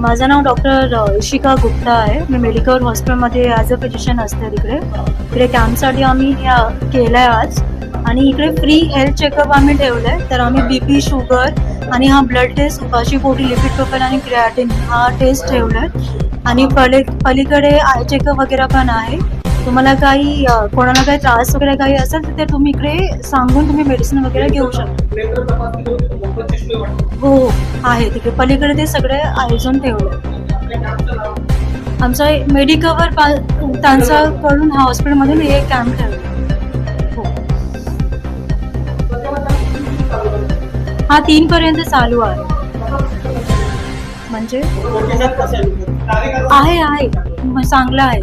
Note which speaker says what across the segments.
Speaker 1: माझं नाव डॉक्टर इशिका गुप्ता आहे. मी मेडिकल हॉस्पिटलमध्ये ॲज अ फिजिशियन असते तिकडे. इकडे कॅम्पसाठी आम्ही ह्या केलं आहे आज. आणि इकडे फ्री हेल्थ चेकअप आम्ही ठेवलं आहे तर आम्ही बी पी शुगर आणि हा ब्लड टेस्ट उपाशी पोटी लिपिड प्रोफाईल आणि क्रिएटिन हा टेस्ट ठेवला आहे आणि पली पलीकडे आय चेकअप वगैरे पण आहे. तुम्हाला काही कोणाला काही त्रास वगैरे काही असेल तर ते तुम्ही इकडे सांगून तुम्ही मेडिसिन वगैरे घेऊ शकता. हो हो आहे तिकडे. पलीकडे ते सगळे आयोजन ठेवलं आमचा मेडिकवर पा त्यांचा कडून हा हॉस्पिटलमधून हे कॅम्प ठेवलं हो. हा. तीन पर्यंत चालू आहे. म्हणजे? आहे आहे. चांगलं आहे.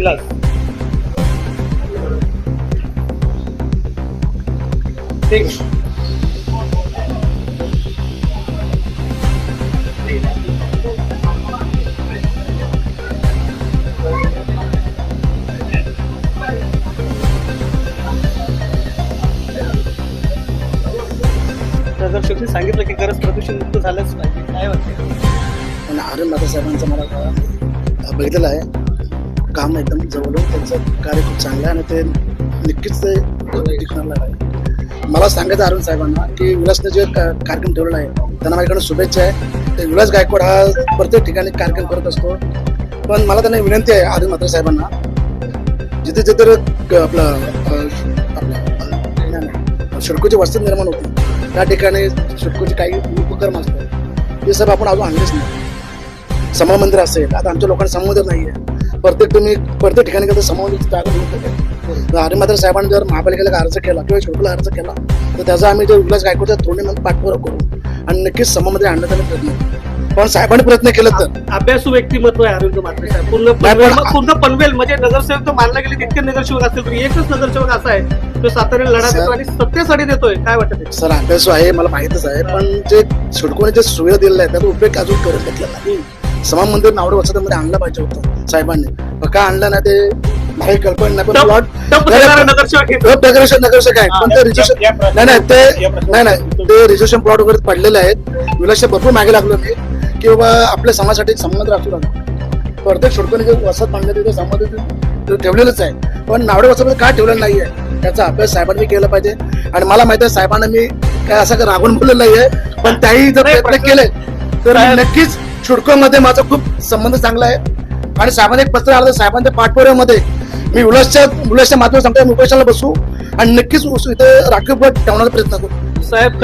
Speaker 1: इकडे हो
Speaker 2: नगरसेवकने सांगितलं की गरज प्रदूषण मुक्त झालंच पाहिजे. काय वाटतं
Speaker 3: पण आर्यन साहेबांचं मला अं, बघितलेलं आहे. काम एकदम जवळून त्यांचं कार्य खूप चांगलं आहे आणि ते नक्कीच ते टिकणार आहे मला सांगायचं अरुण साहेबांना की विलासने जे कार्यक्रम ठेवलेला आहे त्यांना माझ्याकडे शुभेच्छा आहे. ते विलास गायकवाड हा प्रत्येक ठिकाणी कार्यक्रम करत असतो. पण मला त्यांना विनंती आहे आर्यन मात्र साहेबांना जिथे जिथे आपलं अं, वस्त्र शिडकोची वस्ती निर्माण होती त्या ठिकाणी शिडकोचे काही उपक्रम असतात. ते सब आपण अजून आणलेच नाही. समा मंदिर असेल आता आमच्या लोकांना समुद्र नाही आहे प्रत्येक तुम्ही प्रत्येक ठिकाणी कसं आर्य मात्र साहेबांनी जर महापालिकेला अर्ज केला किंवा छोटूला अर्ज केला तर त्याचा आम्ही जो विलास गायकवाडच्या थोडे पाठपुरावा करू आणि नक्कीच समामध्ये आणण्याचा प्रयत्न करू. पण साहेबांनी प्रयत्न केला तर.
Speaker 2: अभ्यासू व्यक्तिमत्व आहे अरविंद म्हात्रे साहेब. पूर्ण पूर्ण पनवेल म्हणजे नगरसेवक तर मानला गेले तितके नगरसेवक असतील तरी एकच नगरसेवक असा आहे तो साताऱ्याला लढा देतो आणि सत्तेसाठी देतोय. काय वाटतं?
Speaker 3: सर अभ्यास आहे मला माहितच आहे पण जे छोटकोने जे सुविधा दिलेल्या आहेत त्याचा उपयोग अजून करून घेतलेला नाही. समा मंदिर नावडे वसतिमध्ये आणलं पाहिजे होतं साहेबांनी. का आणलं नाही ते? काही कल्पना नाही पण प्लॉट
Speaker 2: नगरसेवक आहे.
Speaker 3: डेकोरेशन नगरसेवक आहे पण ते रिजिस्ट्रेशन नाही नाही ते नाही नाही. ते रिजिस्ट्रेशन प्लॉट वगैरे पडलेले आहेत विलासच्या भरपूर मागे लागलो मी. की बाबा आपल्या समाजासाठी संबंध असू लागला प्रत्येक छोटकोने जे वसत बांधलं तिथे संबंध ते ठेवलेलंच आहे. पण नावडे वसतमध्ये का ठेवलेलं नाहीये? त्याचा अभ्यास साहेबांनी केला पाहिजे. आणि मला माहिती आहे साहेबांना मी काय असं काय रागवून बोललेलं नाहीये. पण त्याही जर
Speaker 2: नाही,
Speaker 3: प्रयत्न केले तर नक्कीच छुडकोमध्ये माझा खूप संबंध चांगला आहे. आणि साहेबांनी एक पत्र आलं तर साहेबांच्या पाठपुराव्यामध्ये मी उल्हासच्या उल्हासच्या माध्यमात सांगतो मी बसू आणि नक्कीच इथे राखीव ठेवण्याचा प्रयत्न करू.
Speaker 2: साहेब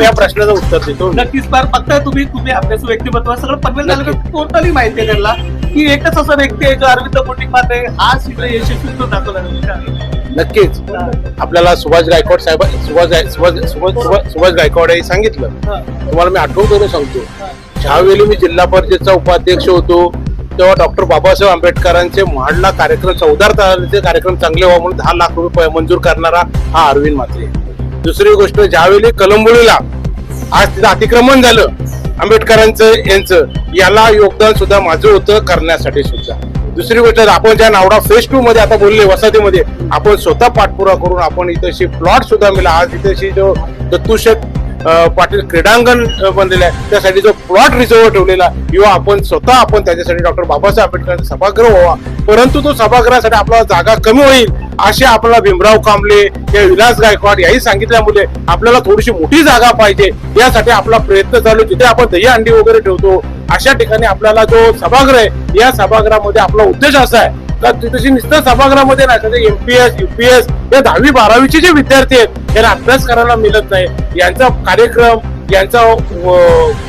Speaker 4: या प्रश्नाचं उत्तर देतो.
Speaker 2: नक्कीच फार फक्त तुम्ही तुम्ही अभ्यासू व्यक्तिमत्व. सगळं पनवेल तालुक्यात टोटली माहिती आहे त्यांना. की एकच असा व्यक्ती आहे जो अरविंद मोठी मात्रे हा इथे यशस्वी दाखवला
Speaker 4: नक्कीच. आपल्याला सुभाष गायकवाड साहेब सुभाष सुभाष सुभाष सुभाष- गायकवाड यांनी सांगितलं. तुम्हाला मी आठवण करून सांगतो. ज्यावेळी मी जिल्हा परिषदचा उपाध्यक्ष होतो तेव्हा डॉक्टर बाबासाहेब आंबेडकरांचे महाडला कार्यक्रम चौदा तारखेचे कार्यक्रम चांगले व्हावं म्हणून दहा लाख रुपये मंजूर करणारा हा अरविंद म्हात्रे. दुसरी गोष्ट ज्यावेळी कलंबोलीला आज तिथं अतिक्रमण झालं आंबेडकरांचं यांचं याला योगदान सुद्धा माझं होतं करण्यासाठी सुद्धा. दुसरी गोष्ट आपण ज्या नावडा फेज टू मध्ये आता बोलले वसाहतीमध्ये आपण स्वतः पाठपुरावा करून आपण इथंशी प्लॉट सुद्धा मिळाला आज इथेशी जो दत्तूशेठ पाटील क्रीडांगण बनलेलं आहे त्यासाठी जो प्लॉट रिझर्व ठेवलेला किंवा आपण स्वतः आपण त्याच्यासाठी डॉक्टर बाबासाहेब आंबेडकरांचा सभागृह व्हावा. परंतु तो सभागृहासाठी आपला जागा कमी होईल. असे आपल्याला भीमराव कांबळे या विलास गायकवाड याही सांगितल्यामुळे आपल्याला थोडीशी मोठी जागा पाहिजे. यासाठी आपला प्रयत्न चालू जिथे आपण दही अंडी वगैरे ठेवतो अशा ठिकाणी आपल्याला जो सभागृह आहे या सभागृहामध्ये आपला उद्देश असा आहे. का तिथे नुसतं सभागृहामध्ये नाही तर एमपीएस युपीएस या दहावी बारावीचे जे विद्यार्थी आहेत त्यांना अभ्यास करायला मिळत नाही. यांचा कार्यक्रम यांचा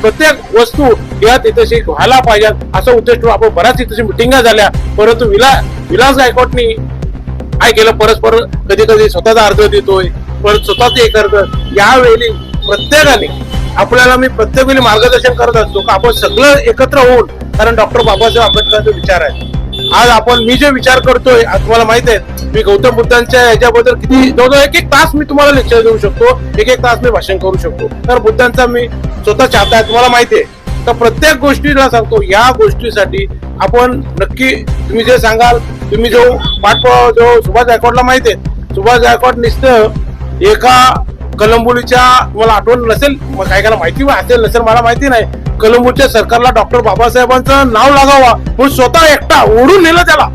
Speaker 4: प्रत्येक वस्तू या तिथेशी व्हायला पाहिजेत असा उद्देश ठेवून आपण बऱ्याच तिथेशी मिटिंगा झाल्या. परंतु विला विलास गायकवाडनी काय केलं? परस्पर कधी कधी स्वतःचा अर्ज देतोय परत स्वतःच हे करत यावेळी प्रत्येकाने आपल्याला मी प्रत्येक वेळी मार्गदर्शन करत असतो का आपण सगळं एकत्र होऊन कारण डॉक्टर बाबासाहेब आंबेडकरांचे विचार आहेत. आज आपण मी जे विचार करतोय तुम्हाला माहीत आहे मी गौतम बुद्धांच्या याच्याबद्दल किती जवळजवळ एक एक तास मी तुम्हाला लेक्चर देऊ शकतो एक एक तास मी भाषण करू शकतो. तर बुद्धांचा मी स्वतः चाहता आहे तुम्हाला माहिती आहे. तर प्रत्येक गोष्टीला सांगतो या गोष्टीसाठी आपण नक्की तुम्ही जे सांगाल तुम्ही जो पाठपुरावा जो सुभाष गायकवाडला माहिती आहे सुभाष गायकवाड निश्चित एका कलंबोलीच्या मला आठवण नसेल मग काय काय माहिती असेल नसेल मला माहिती नाही. कलंबोच्या सरकारला डॉक्टर बाबासाहेबांचं नाव लागावा म्हणून स्वतः एकटा ओढून नेलं त्याला.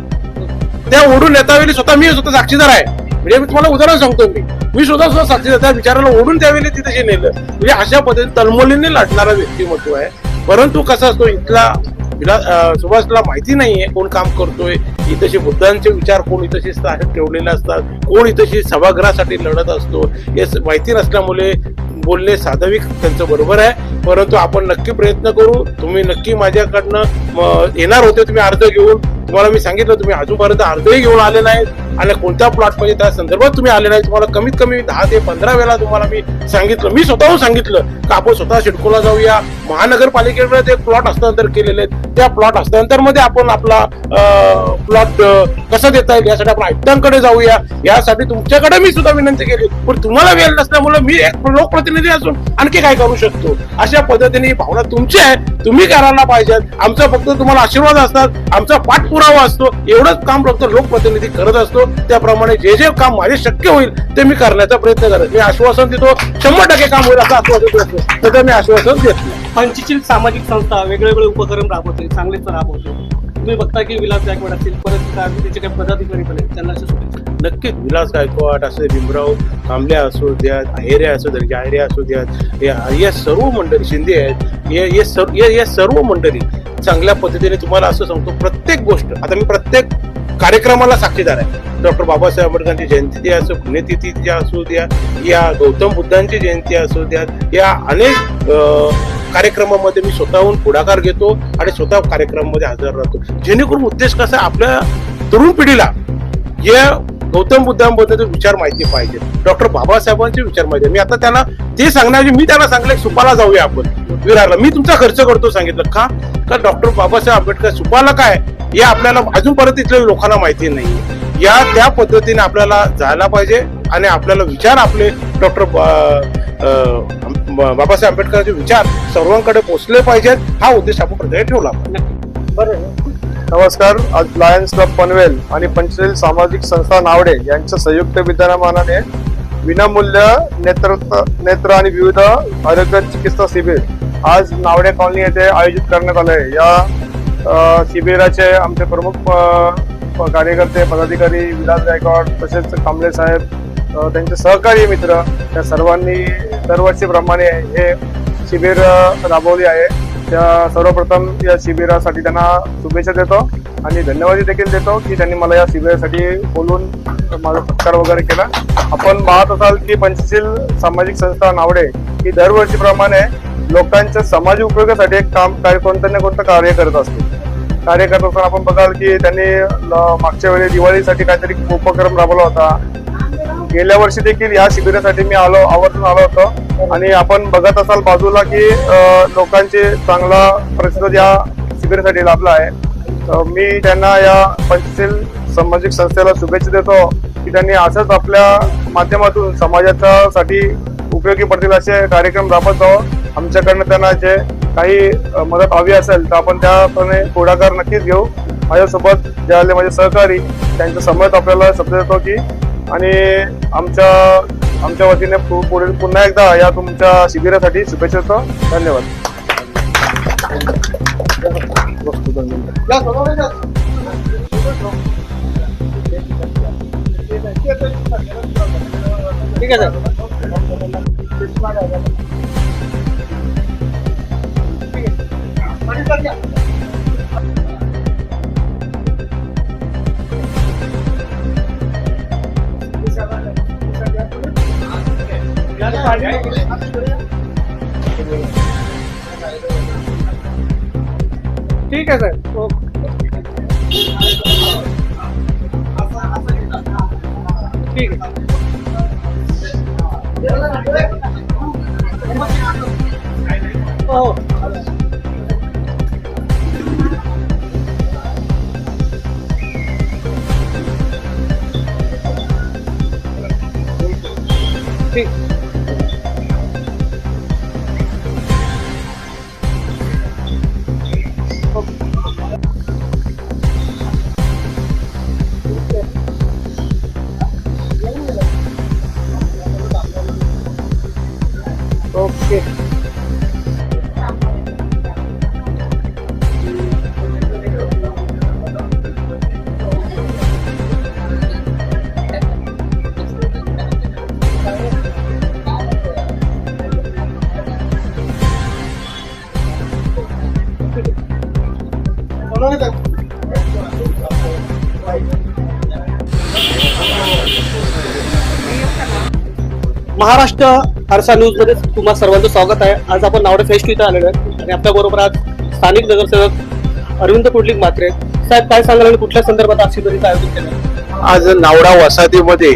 Speaker 4: त्या ओढून नेतावेळी स्वतः मी स्वतः साक्षीदार आहे. म्हणजे मी तुम्हाला उदाहरण सांगतो मी. मी स्वतः सुद्धा साक्षीदार त्या विचाराला ओढून त्यावेळी तिथे नेलं. म्हणजे अशा पद्धतीने तलमोलीने लढणारा व्यक्तिमत्व आहे. परंतु कसं असतो इथला तिला सुभाषला माहिती नाहीये कोण काम करतोय. इथशी बुद्धांचे विचार कोण इथशी ठेवलेले असतात? कोण इथशी सभागृहासाठी लढत असतो? हे माहिती नसल्यामुळे बोलणे साधविक त्यांचं बरोबर आहे. परंतु आपण नक्की प्रयत्न करू. तुम्ही नक्की माझ्याकडनं येणार होते तुम्ही अर्ज घेऊन. तुम्हाला मी सांगितलं तुम्ही अजूनपर्यंत अर्जही घेऊन आले नाही आणि कोणत्या प्लॉट पाहिजे त्या संदर्भात तुम्ही आले नाही तुम्हाला कमीत कमी दहा ते पंधरा वेळा तुम्हाला मी सांगितलं. मी स्वतःहून सांगितलं की आपण स्वतः सिडकोला जाऊया. महानगरपालिकेकडे ते प्लॉट हस्तांतर केलेले आहेत. त्या प्लॉट हस्तांतरमध्ये आपण आपला प्लॉट कसा देता येईल यासाठी आपण आयुक्तांकडे जाऊया. यासाठी तुमच्याकडे मी सुद्धा विनंती केली. पण तुम्हाला वेळ नसल्यामुळे मी एक लोकप्रतिनिधी असून आणखी काय करू शकतो? अशा पद्धतीने ही भावना तुमची आहे. तुम्ही करायला पाहिजेत आमचा फक्त तुम्हाला आशीर्वाद असतात. आमचा पाठपुरावा असतो. एवढंच काम फक्त लोकप्रतिनिधी करत असतो. त्याप्रमाणे जे जे काम माझे शक्य होईल ते मी करण्याचा प्रयत्न करत. मी आश्वासन देतो. शंभर टक्के काम होईल असं आश्वासन देतो. तर मी आश्वासन देत नाही.
Speaker 2: पंचशील सामाजिक संस्था वेगवेगळे उपक्रम राबवते. चांगलेच राबवते. तुम्ही बघता की विलास गायकवाड असतील परत त्याचे काही पदाधिकारी पण आहेत. त्यांना अशा शुभेच्छा
Speaker 4: नक्कीच विलास गायकवाड असे भीमराव कांबले असू द्यात आहेरे असू द्यात जाहिरे असू द्यात या या सर्व मंडळी शिंदे आहेत या सर्व या सर्व मंडळी चांगल्या पद्धतीने तुम्हाला असं सांगतो प्रत्येक गोष्ट आता मी प्रत्येक कार्यक्रमाला साक्षीदार आहे. डॉक्टर बाबासाहेब आंबेडकरांची जयंती असो पुण्यतिथी असू द्या या गौतम बुद्धांची जयंती असू द्या या अनेक कार्यक्रमामध्ये मी स्वतःहून पुढाकार घेतो आणि स्वतः कार्यक्रमामध्ये हजर राहतो. जेणेकरून उद्देश कसा आहे, आपल्या तरुण पिढीला या गौतम बुद्धांबद्दल विचार माहिती पाहिजे. डॉक्टर बाबासाहेबांचे विचार माहिती मी आता त्यांना ते सांगण्याऐवजी मी त्यांना सांगले सुपाला जाऊया आपण. विरारला. मी तुमचा खर्च करतो सांगितलं. का? का डॉक्टर बाबासाहेब आंबेडकर सुपाला काय? हे आपल्याला अजून परत इथल्या लोकांना माहिती नाही या त्या पद्धतीने आपल्याला जायला पाहिजे आणि आपल्याला विचार आपले डॉक्टर बाबासाहेब आंबेडकरांचे विचार सर्वांकडे पोहोचले पाहिजेत. हा उद्देश आपण प्रत्येक ठेवला पाहिजे.
Speaker 5: नमस्कार. आज लायन्स क्लब पनवेल आणि पंचशील सामाजिक संस्था नावडे यांच्या संयुक्त विद्यमानाने विनामूल्य नेत्र नेत्र आणि विविध आरोग्य चिकित्सा शिबिर आज नावडे कॉलनी येथे आयोजित करण्यात आले आहे या शिबिराचे आमचे प्रमुख कार्यकर्ते पदाधिकारी विलास गायकवाड तसेच कांबळे साहेब त्यांचे सहकारी मित्र त्या सर्वांनी दरवर्षीप्रमाणे हे शिबिर राबवली राबवले आहे. त्या सर्वप्रथम या शिबिरासाठी त्यांना शुभेच्छा देतो आणि धन्यवादी देखील देतो की त्यांनी मला या शिबिरासाठी बोलून माझा सत्कार वगैरे केला. आपण पाहत असाल की पंचशील सामाजिक संस्था नावडे ही दरवर्षीप्रमाणे लोकांच्या समाज उपयोगासाठी एक काम काय कोणतं ना कोणतं कार्य करत असते. कार्य करत असताना आपण बघाल की त्यांनी ल- मागच्या वेळी दिवाळीसाठी काहीतरी उपक्रम राबवला होता. गेल्या वर्षी देखील या शिबिरासाठी मी आलो आवर्जून आलो होतो. आणि आपण बघत असाल बाजूला की लोकांचे चांगला प्रतिसाद या शिबिरासाठी लाभला आहे मी त्यांना या पंचशील सामाजिक संस्थेला शुभेच्छा देतो की त्यांनी असंच आपल्या माध्यमातून समाजाच्या साठी उपयोगी पडतील असे कार्यक्रम राबत जावं आमच्याकडनं त्यांना जे काही मदत हवी असेल तर आपण त्याप्रमाणे पुढाकार नक्कीच घेऊ. माझ्यासोबत जे आले माझे सहकारी त्यांच्यासमोर आपल्याला शब्द देतो की आणि आमच्या आमच्या वतीने पु- पुढील पुन्हा एकदा या तुमच्या शिबिरासाठी शुभेच्छा देतो. धन्यवाद.
Speaker 2: ठीक आहे सर. ठीक आहे सर. ओके. ठीक आहे. हो. ठीक. महाराष्ट्र आरसा न्यूजमध्ये तुम्हा सर्वांचं स्वागत आहे. आज आपण नावडे फेस्ट इथं आलेलो आहे. आणि आपल्या बरोबर आज स्थानिक नगरसेवक अरविंद कुडलिक मात्रे साहेब काय सांगाल आणि कुठल्या संदर्भात आज शिबिराचं आयोजन केलं?
Speaker 4: आज नावडा वसाहतीमध्ये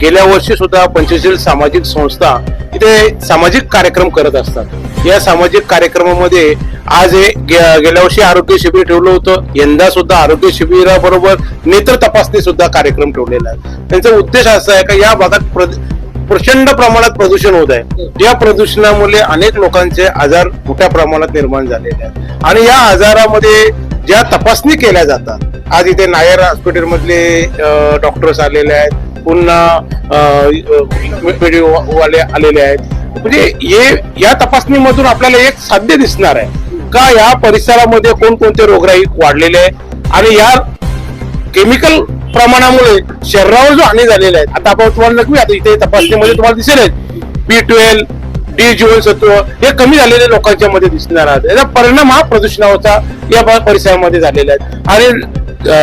Speaker 4: गेल्या वर्षी सुद्धा पंचशील सामाजिक संस्था इथे सामाजिक कार्यक्रम करत असतात. या सामाजिक कार्यक्रमामध्ये आज हे गे- गेल्या वर्षी आरोग्य शिबिर ठेवलं होतं. यंदा सुद्धा आरोग्य शिबिराबरोबर नेत्र तपासणी सुद्धा कार्यक्रम ठेवलेला आहे. त्यांचा उद्देश असा आहे का या भागात प्रचंड प्रमाणात प्रदूषण होत आहे. या प्रदूषणामुळे अनेक लोकांचे आजार मोठ्या प्रमाणात निर्माण झालेले आहेत. आणि या आजारामध्ये ज्या तपासणी केल्या जातात आज इथे नायर हॉस्पिटलमधले डॉक्टर्स आलेले आहेत. पुन्हा वाले आलेले आहेत. म्हणजे हे या तपासणीमधून आपल्याला एक साध्य दिसणार आहे का या परिसरामध्ये कोणकोणते रोगराई वाढलेले आहे? आणि या केमिकल प्रमाणामुळे शरीरावर जो हानी झालेला आहे आता आपण तुम्हाला नक्की आता इथे तपासणीमध्ये तुम्हाला दिसेल बी ट्वेल्व डी जीवनसत्व हे कमी झालेले लोकांच्या मध्ये दिसणार आहेत. याचा परिणाम हा प्रदूषणाचा या परिसरामध्ये झालेला आहे. आणि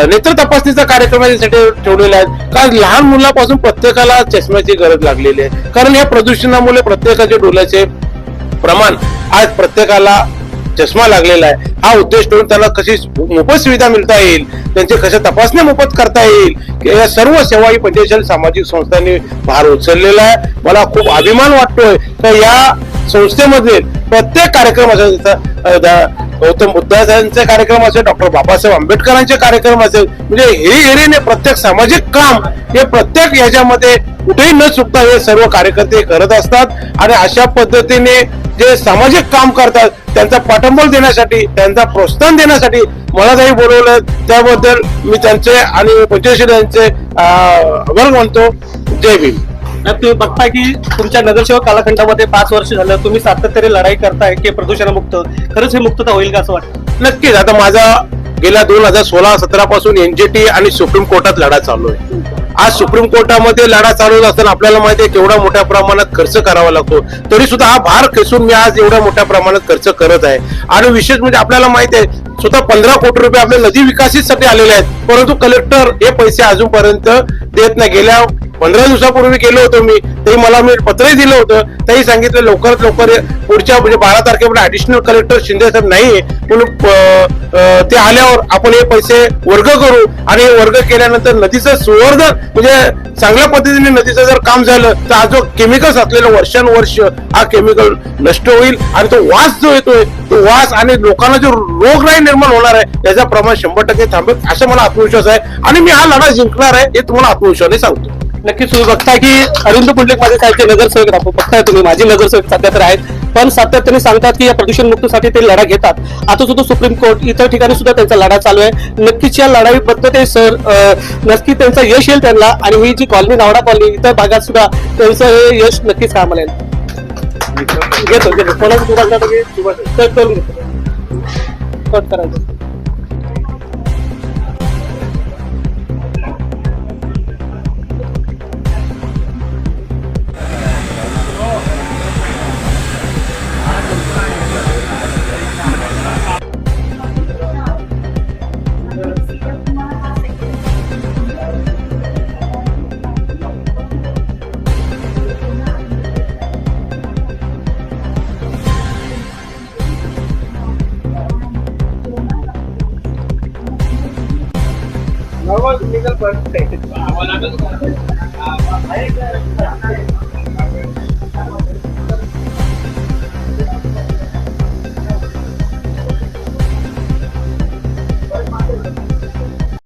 Speaker 4: नेत्र तपासणीचा कार्यक्रम यासाठी ठेवलेला आहे. कारण लहान मुलापासून प्रत्येकाला चष्म्याची गरज लागलेली आहे. कारण या प्रदूषणामुळे प्रत्येकाच्या डोळ्याचे प्रमाण आज प्रत्येकाला चष्मा लागलेला आहे. हा उद्देश ठेवून त्याला कशी मोफत सुविधा मिळता येईल त्यांचे कशा तपासण्या मोफत करता येईल या सर्व सेवा ही पंचशील सामाजिक संस्थांनी भार उचललेला आहे. मला खूप अभिमान वाटतोय. तर या संस्थेमध्ये प्रत्येक कार्यक्रम असेल गौतम बुद्धांचे कार्यक्रम असेल डॉक्टर बाबासाहेब आंबेडकरांचे कार्यक्रम असेल म्हणजे हे एरियाने प्रत्येक सामाजिक काम हे प्रत्येक याच्यामध्ये कुठेही न चुकता हे सर्व कार्यकर्ते करत असतात. आणि अशा पद्धतीने जे सामाजिक काम करतात त्यांचा पाठंबळ देण्यासाठी त्यांचा प्रोत्साहन देण्यासाठी मला काही बोलवलं. त्याबद्दल मी त्यांचे आणि पंचशील यांचे आभार मानतो. जय भीम.
Speaker 2: तुम्ही बघताय की तुमच्या नगरसेवक कालखंडामध्ये पाच वर्ष झालं. तुम्ही सातत्याने लढाई करताय की प्रदूषणमुक्त? खरंच हे मुक्तता होईल का असं वाटतं?
Speaker 4: नक्कीच. आता माझा गेल्या दोन हजार सोळा सतरा पासून एनजीटी आणि सुप्रीम कोर्टात लढा चालू आहे. आज सुप्रीम कोर्टामध्ये लढा चालू असताना आपल्याला माहिती आहे केवढा मोठ्या प्रमाणात खर्च करावा लागतो. तरी सुद्धा हा भार खेचून मी आज एवढ्या मोठ्या प्रमाणात खर्च करत आहे. आणि विशेष म्हणजे आपल्याला माहिती आहे स्वतः पंधरा कोटी रुपये आपल्या नदी विकासासाठी आलेले आहेत. परंतु कलेक्टर हे पैसे अजूनपर्यंत देत नाही. गेल्या पंधरा दिवसापूर्वी गेलो होतो मी तरी मला मी पत्रही दिलं होतं. तरी सांगितलं लवकरात लवकर पुढच्या म्हणजे बारा तारखेपर्यंत ऍडिशनल कलेक्टर शिंदे साहेब नाही म्हणून ते आल्यावर आपण हे पैसे वर्ग करू. आणि हे वर्ग केल्यानंतर नदीचं सुवर्धन म्हणजे चांगल्या पद्धतीने नदीचं जर काम झालं तर हा जो केमिकल्स असलेला वर्षानुवर्ष हा केमिकल नष्ट होईल. आणि तो वास जो येतोय तो वास आणि लोकांना जो रोगराई निर्माण होणार आहे याचा प्रमाण शंभर टक्के थांबेल असा मला आत्मविश्वास आहे. आणि मी हा लढा जिंकणार आहे हे तुम्हाला आत्मविश्वासाने सांगतो.
Speaker 2: नक्कीच तुम्ही बघताय की अरविंद पुंडलिक माझे साहेबचे नगरसेवक आहेत. बघताय तुम्ही. माझी नगरसेवक सध्या तर आहेत. पण सातत्याने सांगतात की या प्रदूषण मुक्तीसाठी ते लढा घेतात. आता सुद्धा सुप्रीम कोर्ट इतर ठिकाणी सुद्धा त्यांचा लढा चालू आहे. नक्कीच या लढाईबद्दल ते सर. नक्की त्यांचं यश येईल त्यांना आणि ही जी कॉलनी नावडा कॉलनी इतर भागात सुद्धा त्यांचं हे यश नक्कीच कामाला येईल. घेतो घेतो. कोणाचं दुकान तर करून घेतो कट करायचं.
Speaker 5: Wala ka